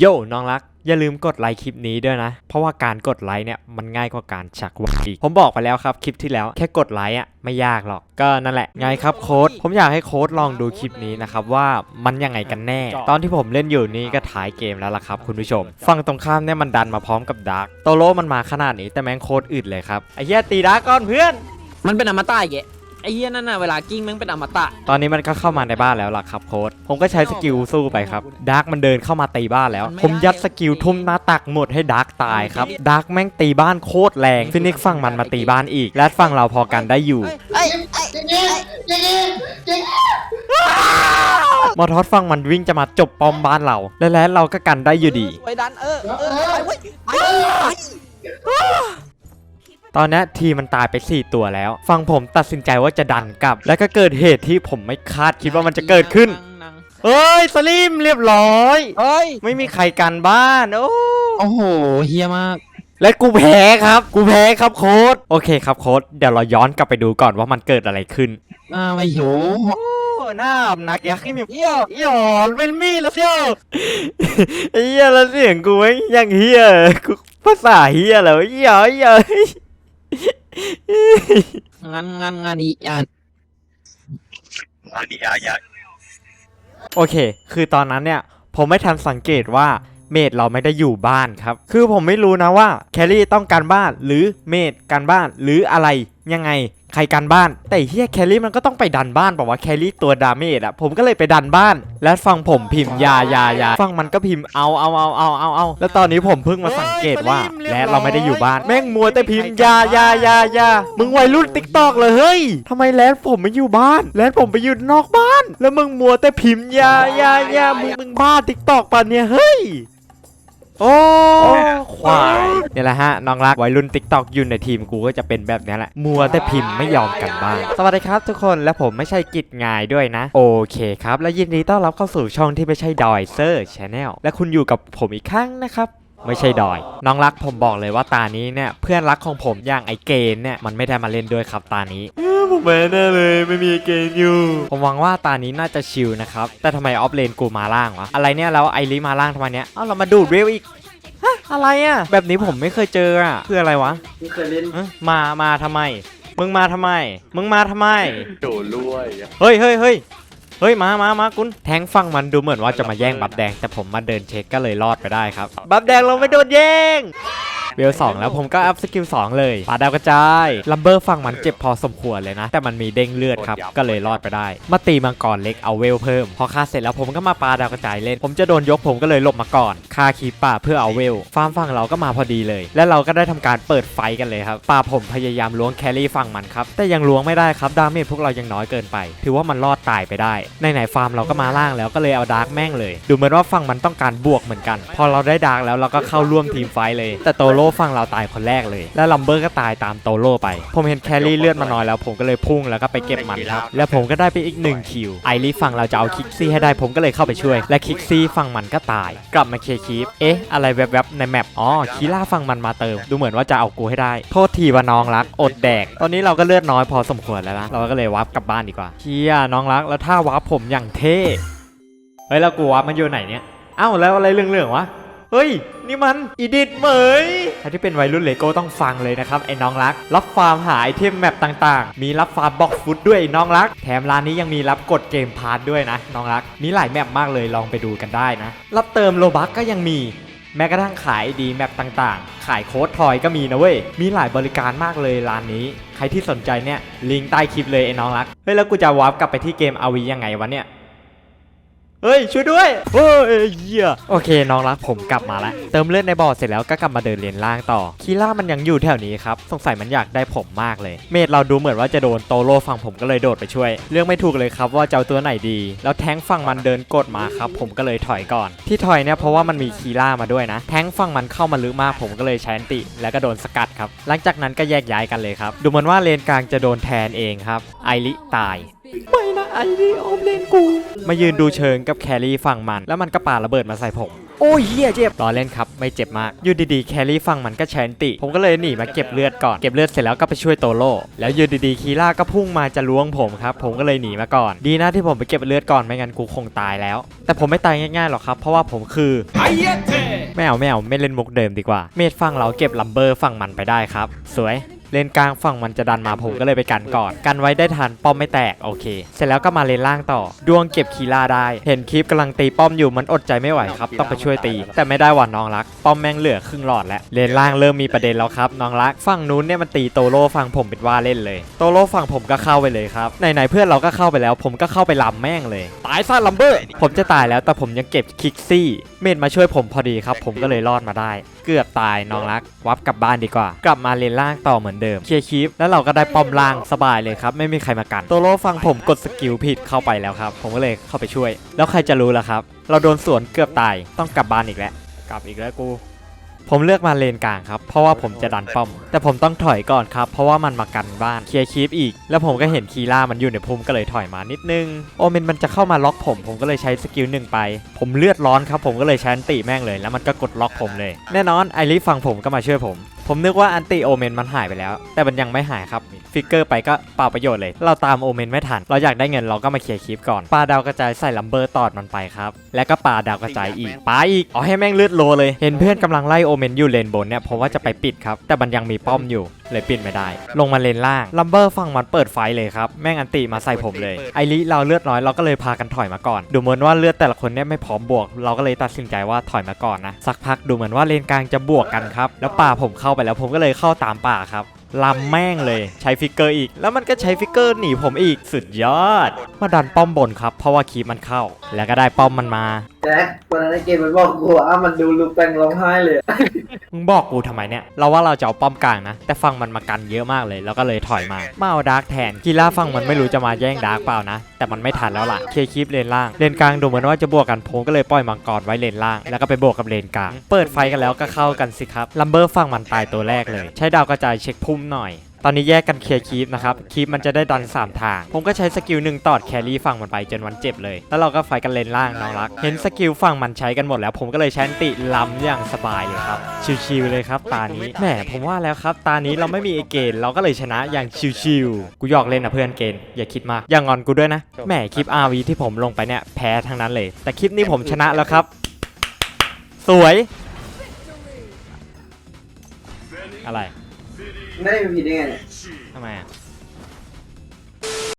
โย่น้องรัก อย่าลืมกดไลค์คลิปนี้ด้วยนะ เพราะว่าการกดไลค์เนี่ยมันง่ายกว่าการชักวักอีก ผมบอกไปแล้วครับคลิปที่แล้วแค่กดไลค์อะไม่ยากหรอก ก็นั่นแหละไงครับโค้ดผมอยากให้โค้ดลองดูคลิปนี้นะครับว่ามันยังไงกันแน่ ตอนที่ผมเล่นอยู่นี่ก็ถ่ายเกมแล้วล่ะครับคุณผู้ชม ฝั่งตรงข้ามเนี่ยมันดันมาพร้อมกับดาร์กโตโรมันมาขนาดนี้แต่แม่งโค้ดอึดเลยครับไอ้เหี้ยตีดาร์กก่อนเพื่อน มันเป็นอมตะอีกแก ไอ้เหี้ยนั่นน่ะเวลากิ้งแม่งเป็นอมตะ ตอนนี้มันก็เข้ามาในบ้านแล้วล่ะครับโค้ดผมก็ใช้สกิลสู้ไปครับดาร์กมันเดินเข้ามาตีบ้านแล้ว ผมยัดสกิลทุ่มหน้าตักหมดให้ดาร์กตายครับดาร์กแม่งตีบ้านโคตรแรงฟินิกซ์ฝั่งมันมาตีบ้านอีก และฝั่งเราพอกันได้อยู่ เอ้ยอย่างนี้อย่างนี้อย่างนี้มอทอสฝั่งมันวิ่งจะมาจบปอมบ้านเรา และแล้วเราก็กันได้อยู่ดีไปดันเออเออไปเว้ยไปไป ตอนนี้ทีมมันตายไป 4 ตัวแล้วฝั่งผมตัดสินใจว่าจะดันกลับ และก็เกิดเหตุที่ผมไม่คาดคิดว่ามันจะเกิดขึ้นนั่งเอ้ยสลิมเรียบร้อยๆเฮ้ย ไม่มีใครกันบ้านโอ้โอ้โหเฮียมาก และกูแพ้ครับ กูแพ้ครับโค้ดโอเคครับโค้ดเดี๋ยวเราย้อนกลับไปดูก่อนว่ามันเกิดอะไรขึ้นอ่าไม่โหโอ้หน้านักอยากให้มีเหี้ยเหี้ยเป็นมีแล้วเชียวไอ้เหี้ยแล้วเสียงกูไม่งยังเหี้ยกูภาษาเหี้ยแล้วเหี้ยเหี้ย งานงานงานอีอ่านโอเค คือตอนนั้นเนี่ย ผมไม่ทันสังเกตว่าเมดเราไม่ได้อยู่บ้านครับ คือผมไม่รู้นะว่าแคลรี่ต้องการบ้านหรือเมดการบ้านหรืออะไรยังไง ใครการบ้าน แต่เฮียแคลรี่มันก็ต้องไปดันบ้านบอกว่าแคลรี่ตัวดาเมจอะผมก็เลยไปดันบ้าน และฟังผมพิมพ์ยายายาฟังมันก็พิมพ์เอาเอาเอาเอาเอาเอาแล้วตอนนี้ผมเพิ่งมาสังเกตว่า และเราไม่ได้อยู่บ้าน แม่งมัวแต่พิมพ์ยายายายามึงวัยรุ่นติ๊กตอกเลยเฮ้ยทำไมแลนผมไม่อยู่บ้าน แลนผมไปอยู่นอกบ้าน แล้วมึงมัวแต่พิมพ์ยายายามึงมึงบ้าติ๊กตอกป่ะเนี่ยเฮ้ย โอ้ควายเนี่ยแหละฮะน้องรักวัยรุ่นติ๊กตอกอยู่ในทีมกูก็จะเป็นแบบนี้แหละ มัวแต่พิมพ์ไม่ยอมกันบ้านสวัสดีครับทุกคนและผมไม่ใช่กิจงายด้วยนะ โอเคครับ และยินดีต้อนรับเข้าสู่ช่องที่ไม่ใช่ดอยเซอร์ชาแนลและคุณอยู่กับผมอีกครั้งนะครับ ไม่ใช่ดอย น้องรักผมบอกเลยว่าตานี้เนี่ยเพื่อนรักของผมอย่างไอเกณฑ์เนี่ยมันไม่ได้มาเล่นด้วยครับตานี้ผมไม่แน่เลยไม่มีเกณฑ์อยู่ ผมหวังว่าตานี้น่าจะชิลนะครับ แต่ทำไมออฟเลนกูมาล่างวะ อะไรเนี่ยแล้วไอริมาล่างทำไมเนี่ยเอ้าเรามาดูดเร็วอีกฮะอะไรอะแบบนี้ผมไม่เคยเจออะคืออะไรวะไม่เคยเล่นเอ้ยมามาทำไม มึงมาทำไม มึงมาทำไมโดดรวยเฮ้ยเฮ้ยเฮ้ย เฮ้ยมามามากุนแทงฟังมันดูเหมือนว่าจะมาแย่งบับแดง แต่ผมมาเดินเช็คก็เลยรอดไปได้ครับ บับแดงลงไปโดนแย่งเวลสองแล้วผมก็อัพสกิล2เลยปาดาวกระจายลัมเบอร์ฟังมันเจ็บพอสมควรเลยนะ แต่มันมีเด้งเลือดครับ ก็เลยรอดไปได้ มาตีมังกรเล็กเอาเวลเพิ่ม พอฆ่าเสร็จแล้วผมก็มาปาดาวกระจายเล่น ผมจะโดนยกผมก็เลยหลบมาก่อนฆ่าคีป่าเพื่อเอาเวลฟาร์มฝั่งเราก็มาพอดีเลย และเราก็ได้ทำการเปิดไฟกันเลยครับป่าผมพยายามล้วงแครี่ฝั่งมันครับแต่ยังล้วงไม่ได้ครับดาเมจพวกเรายังน้อยเกินไป ถือว่ามันรอดตายไปได้ในไหนๆฟาร์มเราก็มาล่างแล้วก็เลยเอาดาร์กแม่งเลย ดูเหมือนว่าฝั่งมันต้องการบวกเหมือนกัน พอเราได้ดาร์กแล้วเราก็เข้าร่วมทีมไฟเลย แต่โตโร่ฝั่งเราตายคนแรกเลย และลัมเบอร์ก็ตายตามโตโร่ไป ผมเห็นแครี่เลือดมาน้อยแล้ว ผมก็เลยพุ่งแล้วก็ไปเก็บมันครับและผมก็ได้ไปอีกหนึ่งคิวไอรีฝั่งเราจะเอาคิกซี่ให้ได้ผมก็เลยเข้าไปช่วย และคิกซี่ฝั่งมันก็ตาย กลับมาเคคีฟเอ๊ะอะไรแวบๆในแมปอ๋อคีล่าฝั่งมันมาเติม ดูเหมือนว่าจะเอากูให้ได้โทษทีว่าน้องรักอดแดก ตอนนี้เราก็เลือดน้อยพอสมควรแล้วนะเราก็เลยวับกลับบ้านดีกว่าเฮียน้องรักแล้วถ้าวับผมอย่างเท่เฮ้ยแล้วกูว่ามันอยู่ไหนเนี่ยเอ้าแล้วอะไรเรื่องๆวะเฮ้ย นี่มันอีดิทเหมยใครที่เป็นวัยรุ่นเลโก้ต้องฟังเลยนะครับไอ้น้องรัก รับฟาร์มหาไอเทมแมปต่างๆ มีรับฟาร์มบ็อกฟุตด้วยไอ้น้องรัก แถมร้านนี้ยังมีรับกดเกมพาร์ทด้วยนะ น้องรัก มีหลายแมปมากเลยลองไปดูกันได้นะ รับเติมโลบักก็ยังมี แม้กระทั่งขายดีแมปต่างๆ ขายโค้ดทอยก็มีนะเว้ย มีหลายบริการมากเลยร้านนี้ ใครที่สนใจเนี่ยลิงก์ใต้คลิปเลยไอ้น้องรัก เฮ้ยแล้วกูจะวาร์ปกลับไปที่เกมอาวียังไงวะเนี่ย เฮ้ยช่วยด้วยเฮ้ยเหี้ยโอเค น้องรักผมกลับมาแล้วเติมเลือดในบ่อเสร็จแล้วก็กลับมาเดินเลนล่างต่อคีล่ามันยังอยู่แถวนี้ครับสงสัยมันอยากได้ผมมากเลย เมดเราดูเหมือนว่าจะโดนโตโร่ฝั่งผมก็เลยโดดไปช่วย เรื่องไม่ถูกเลยครับว่าจะเอาตัวไหนดี แล้วแท้งฝั่งมันเดินกดมาครับผมก็เลยถอยก่อน ที่ถอยเนี่ยเพราะว่ามันมีคีล่ามาด้วยนะ แท้งฝั่งมันเข้ามาลึกมากผมก็เลยใช้อันติ แล้วก็โดนสกัดครับหลังจากนั้นก็แยกย้ายกันเลยครับดูเหมือนว่าเลนกลางจะโดนแทนเองครับไอริตาย ไม่นะไอริออฟเลนกู มายืนดูเชิงกับแครี่ฝั่งมัน แล้วมันก็ปาระเบิดมาใส่ผม โอ้ยเฮียเจ็บรอเล่นครับ ไม่เจ็บมาก อยู่ดีๆ แครี่ฟังมันก็แชนติ ผมก็เลยหนีมาเก็บเลือดก่อน เก็บเลือดเสร็จแล้วก็ไปช่วยโตโร่ แล้วอยู่ดีๆ คีล่าก็พุ่งมาจะล้วงผมครับ ผมก็เลยหนีมาก่อน ดีนะที่ผมไปเก็บเลือดก่อน ไม่งั้นกูคงตายแล้ว แต่ผมไม่ตายง่ายๆหรอกครับ เพราะว่าผมคือไม่เอาไม่เอาไม่เล่นมุกเดิมดีกว่า เมดฝั่งเราเก็บลัมเบอร์ฝั่งมันไปได้ครับ สวย เลนกลางฝั่งมันจะดันมาผมก็เลยไปกันก่อน กันไว้ได้ทันป้อมไม่แตกโอเค เสร็จแล้วก็มาเลนล่างต่อ ดวงเก็บคีล่าได้ เห็นคลิปกำลังตีป้อมอยู่มันอดใจไม่ไหวครับ ต้องไปช่วยตี แต่ไม่ได้หว่านน้องรัก ป้อมแม่งเหลือครึ่งหลอดแล้วเลนล่างเริ่มมีประเด็นแล้วครับน้องรักฝั่งนู้นเนี่ยมันตีโตโร่ฝั่งผมเป็นว่าเล่นเลย โตโร่ฝั่งผมก็เข้าไปเลยครับไหนๆเพื่อนเราก็เข้าไปแล้ว ผมก็เข้าไปลำแม่งเลยตายซะลัมเบอร์ผมจะตายแล้วแต่ผมยังเก็บคิกซี่เมดมาช่วยผมพอดีครับ ผมก็เลยรอดมาได้ เกือบตายน้องรักวับกลับบ้านดีกว่า กลับมาเลนล่างต่อเหมือนเดิมเคลียร์คลิปแล้วเราก็ได้ป้อมล่างสบายเลยครับไม่มีใครมากัน โตโร่ฟังผมกดสกิลผิดเข้าไปแล้วครับ ผมก็เลยเข้าไปช่วย แล้วใครจะรู้ล่ะครับ เราโดนสวนเกือบตายต้องกลับบ้านอีกแล้วกลับอีกแล้วกู ผมเลือกมาเลนกลางครับ เพราะว่าผมจะดันป้อม แต่ผมต้องถอยก่อนครับ เพราะว่ามันมากันบ้านเคลียร์คลิปอีก แล้วผมก็เห็นคีล่ามันอยู่ในพุ่มก็เลยถอยมานิดนึง โอเมนมันจะเข้ามาล็อกผม ผมก็เลยใช้สกิลหนึ่งไป ผมเลือดร้อนครับ ผมก็เลยใช้อันติแม่งเลย แล้วมันก็กดล็อกผมเลย แน่นอนไอริฟังผมก็มาช่วยผม ผมนึกว่าอันติโอเมนมันหายไปแล้ว แต่มันยังไม่หายครับ ฟิกเกอร์ไปก็เปล่าประโยชน์เลย เราตามโอเมนไม่ทัน เราอยากได้เงินเราก็มาเคลียร์คลิปก่อนปาดาวกระจายใส่ลัมเบอร์ตอดมันไปครับ แล้วก็ปาดาวกระจายอีกปาอีกเอาให้แม่งเลือดโลเลย เห็นเพื่อนกำลังไล่โอเมนอยู่เลนบนเนี่ยผมว่าจะไปปิดครับ แต่มันยังมีป้อมอยู่เลยปิดไม่ได้ ลงมาเลนล่างลัมเบอร์ฝั่งมันเปิดไฟเลยครับ แม่งอันติมาใส่ผมเลย ไอริเราเลือดน้อยเราก็เลยพากันถอยมาก่อน ดูเหมือนว่าเลือดแต่ละคนเนี่ยไม่พร้อมบวก เราก็เลยตัดสินใจว่าถอยมาก่อนนะ สักพักดูเหมือนว่าเลนกลางจะบวกกันครับ แล้วป่าผมเข้าไปแล้วผมก็เลยเข้าตามป่าครับ ลำแม่งเลยใช้ฟิกเกอร์อีก แล้วมันก็ใช้ฟิกเกอร์หนีผมอีกสุดยอด มาดันป้อมบนครับ เพราะว่าคีบมันเข้า แล้วก็ได้ป้อมมันมา แจ็ควันนั้นในเกมมันบอกกูว่ามันดูลูกแปงร้องไห้เลยมึงบอกกูทำไมเนี่ย เราว่าเราจะเอาป้อมกลางนะ แต่ฟังมันมากันเยอะมากเลย แล้วก็เลยถอยมา มาเอาดาร์กแทนกีฬาฟังมันไม่รู้จะมาแย่งดาร์กเปล่านะ แต่มันไม่ทันแล้วล่ะ เคคลิปเลนล่าง เลนกลางดูเหมือนว่าจะบวกกันผมก็เลยปล่อยมังกรไว้เลนล่าง แล้วก็ไปบวกกับเลนกลาง เปิดไฟกันแล้วก็เข้ากันสิครับ ลัมเบอร์ฟังมันตายตัวแรกเลย ใช้ดาวกระจายเช็คพุ่มหน่อย ตอนนี้แยกกันเคลียร์คีปนะครับ คีปมันจะได้ดัน 3 ทาง ผมก็ใช้สกิลหนึ่งตอดแครี่ฝั่งมันไปจนวันเจ็บเลย แล้วเราก็ไฟกันเลนล่างน้องรัก เห็นสกิลฝั่งมันใช้กันหมดแล้ว ผมก็เลยใช้ติล้ำอย่างสบายเลยครับ ชิวๆเลยครับ ตานี้ แหมผมว่าแล้วครับ ตานี้เราไม่มีเอเกนเราก็เลยชนะอย่างชิวๆ กูหยอกเล่นนะเพื่อนเกณฑ์อย่าคิดมาก อย่างอนกูด้วยนะ แหมคลิป RV ที่ผมลงไปเนี่ยแพ้ทั้งนั้นเลย แต่คลิปนี้ผมชนะแล้วครับ สวย อะไร ไม่ได้มีผิดได้ไงเนี่ยทำไมอะ